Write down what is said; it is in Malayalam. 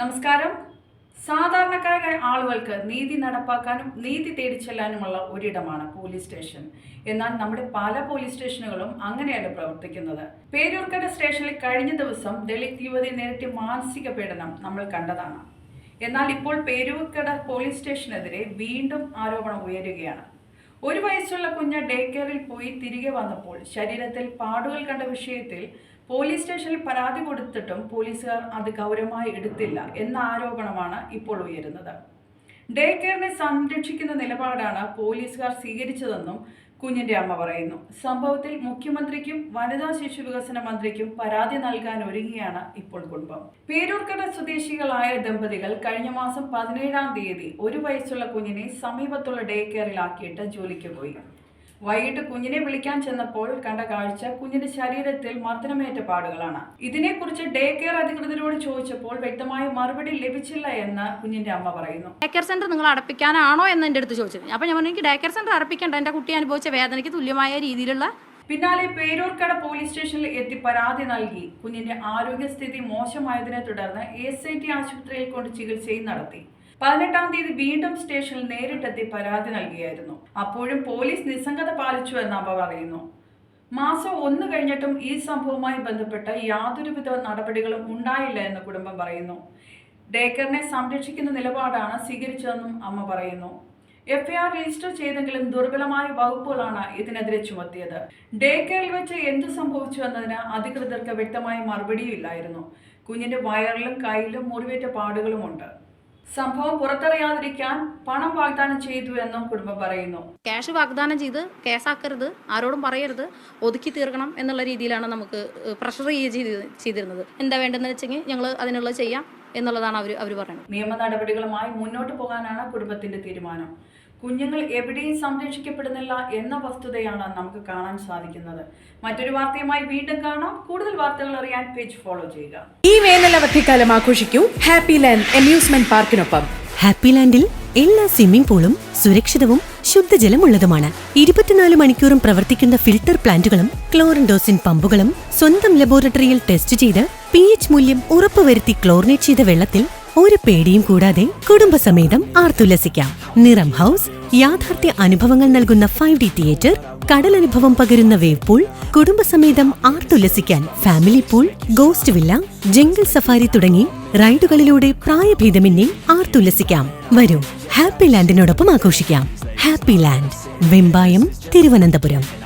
നമസ്കാരം. സാധാരണക്കാരായ ആളുകൾക്ക് നീതി നടപ്പാക്കാനും നീതി തേടി ചെല്ലാനുമുള്ള ഒരിടമാണ് പോലീസ് സ്റ്റേഷൻ. എന്നാൽ നമ്മുടെ പല പോലീസ് സ്റ്റേഷനുകളും അങ്ങനെയല്ല പ്രവർത്തിക്കുന്നത്. പേരൂർക്കട സ്റ്റേഷനിൽ കഴിഞ്ഞ ദിവസം ദളിത് യുവതി നേരിട്ട് മാനസിക പീഡനം നമ്മൾ കണ്ടതാണ്. എന്നാൽ ഇപ്പോൾ പേരൂർക്കട പോലീസ് സ്റ്റേഷനെതിരെ വീണ്ടും ആരോപണം ഉയരുകയാണ്. ഒരു വയസ്സുള്ള കുഞ്ഞ് ഡേ കെയറിൽ പോയി തിരികെ വന്നപ്പോൾ ശരീരത്തിൽ പാടുകൾ കണ്ട വിഷയത്തിൽ പോലീസ് സ്റ്റേഷനിൽ പരാതി കൊടുത്തിട്ടും പോലീസുകാർ അത് ഗൗരവമായി എടുത്തില്ല എന്ന ആരോപണമാണ് ഇപ്പോൾ ഉയരുന്നത്. ഡേ കെയറിനെ സംരക്ഷിക്കുന്ന നിലപാടാണ് പോലീസുകാർ സ്വീകരിച്ചതെന്നും കുഞ്ഞിന്റെ അമ്മ പറയുന്നു. സംഭവത്തിൽ മുഖ്യമന്ത്രിക്കും വനിതാ ശിശു വികസന മന്ത്രിക്കും പരാതി നൽകാൻ ഒരുങ്ങിയാണ് ഇപ്പോൾ കുടുംബം. പേരൂർക്കട സ്വദേശികളായ ദമ്പതികൾ കഴിഞ്ഞ മാസം പതിനേഴാം തീയതി ഒരു വയസ്സുള്ള കുഞ്ഞിനെ സമീപത്തുള്ള ഡേ കെയറിലാക്കിയിട്ട് ജോലിക്ക് പോയി. വൈകിട്ട് കുഞ്ഞിനെ വിളിക്കാൻ ചെന്നപ്പോൾ കണ്ട കാഴ്ച കുഞ്ഞിന്റെ ശരീരത്തിൽ മർദ്ദനമേറ്റ പാടുകളാണ്. ഇതിനെക്കുറിച്ച് ഡേ കെയർ അധികൃതരോട് ചോദിച്ചപ്പോൾ വ്യക്തമായ മറുപടി ലഭിച്ചില്ല എന്ന് കുഞ്ഞിന്റെ അമ്മ പറയുന്നു. ഡേ കെയർ സെന്റർ നിങ്ങൾ അടപ്പിക്കാനാണോ എന്ന് എന്റെ അടുത്ത് ചോദിച്ചത്. അപ്പോൾ ഞാൻ പറഞ്ഞു എനിക്ക് ഡേ കെയർ സെന്റർ അടപ്പിക്കേണ്ട. എന്റെ കുട്ടി അനുഭവിച്ച വേദനയ്ക്ക് തുല്യമായ രീതിയിലുള്ള പിന്നാലെ പേരൂർക്കട പോലീസ് സ്റ്റേഷനിൽ എത്തി പരാതി നൽകി. കുഞ്ഞിന്റെ ആരോഗ്യസ്ഥിതി മോശമായതിനെ തുടർന്ന് എസ് ഐ ടി ആശുപത്രിയിൽ കൊണ്ട് ചികിത്സയും നടത്തി. പതിനെട്ടാം തീയതി വീണ്ടും സ്റ്റേഷനിൽ നേരിട്ടെത്തി പരാതി നൽകിയായിരുന്നു. അപ്പോഴും പോലീസ് നിസ്സംഗത പാലിച്ചു എന്ന് അവ പറയുന്നു. മാസം ഒന്ന് കഴിഞ്ഞിട്ടും ഈ സംഭവവുമായി ബന്ധപ്പെട്ട് യാതൊരുവിധ നടപടികളും ഉണ്ടായില്ല എന്ന് കുടുംബം പറയുന്നു. ഡേക്കറിനെ സംരക്ഷിക്കുന്ന നിലപാടാണ് സ്വീകരിച്ചതെന്നും അമ്മ പറയുന്നു. എഫ്ഐആർ രജിസ്റ്റർ ചെയ്തെങ്കിലും ദുർബലമായ വകുപ്പുകളാണ് ഇതിനെതിരെ ചുമത്തിയത്. ഡേ കെയറിൽ വെച്ച് എന്ത് സംഭവിച്ചു എന്നതിന് അധികൃതർക്ക് വ്യക്തമായ മറുപടിയും ഇല്ലായിരുന്നു. കുഞ്ഞിന്റെ വയറിലും കയ്യിലും മുറിവേറ്റ പാടുകളുമുണ്ട്. സംഭവം പുറത്തറിയാതിരിക്കാൻ പണം വാഗ്ദാനം ചെയ്തു എന്നും കുടുംബം പറയുന്നു. ക്യാഷ് വാഗ്ദാനം ചെയ്ത് കേസാക്കരുത് ആരോടും പറയരുത് ഒതുക്കി തീർക്കണം എന്നുള്ള രീതിയിലാണ് നമുക്ക് പ്രഷർ ചെയ്തിരുന്നത്. എന്താ വേണ്ടതെന്ന് വെച്ചെങ്കിൽ ഞങ്ങൾ അതിനുള്ള ചെയ്യാം എന്നുള്ളതാണ് അവർ അവർ പറയുന്നത്. നിയമ നടപടികളുമായി മുന്നോട്ട് പോകാനാണ് കുടുംബത്തിന്റെ തീരുമാനം. കുഞ്ഞുങ്ങൾ എവിടെയും സംരക്ഷിക്കപ്പെടുന്നില്ല എന്ന വസ്തുതയാണ് നമുക്ക് കാണാൻ സാധിക്കുന്നത്. മറ്റൊരു വാർത്തയുമായി വീണ്ടും കാണാം. കൂടുതൽ വാർത്തകൾ അറിയാൻ പേജ് ഫോളോ ചെയ്യുക. ഈ വേനൽ അവധിക്കാലം ആഘോഷിക്കൂ ഹാപ്പി ലാൻഡ് അമ്യൂസ്മെന്റ് പാർക്കിനൊപ്പം ഹാപ്പി ലാൻഡിൽ എല്ലാ സ്വിമ്മിംഗ് പൂളും സുരക്ഷിതവും ശുദ്ധജലമുള്ളതുമാണ്. ഇരുപത്തിനാല് മണിക്കൂറും പ്രവർത്തിക്കുന്ന ഫിൽട്ടർ പ്ലാന്റുകളും ക്ലോറിൻഡോസിൻ പമ്പുകളും സ്വന്തം ലബോറട്ടറിയിൽ ടെസ്റ്റ് ചെയ്ത് പി എച്ച് മൂല്യം ഉറപ്പുവരുത്തി ക്ലോറിനേറ്റ് ചെയ്ത വെള്ളത്തിൽ ഒരു പേടിയും കൂടാതെ കുടുംബസമേതം ആർത്തുല്ലസിക്കാം. നിറം ഹൗസ് യാഥാർത്ഥ്യ അനുഭവങ്ങൾ നൽകുന്ന ഫൈവ് ഡി തിയേറ്റർ കടലനുഭവം പകരുന്ന വേവ് പൂൾ കുടുംബസമേതം ആർത്തുല്ലസിക്കാൻ family pool ghost villa jungle safari തുടങ്ങി റൈഡുകളിലൂടെ പ്രായഭേദമന്യേ ആർത്തുല്ലസിക്കാം. വരൂ ഹാപ്പി ലാൻഡിനോടൊപ്പം ആഘോഷിക്കാം. Happy land Vembayam Thiruvananthapuram.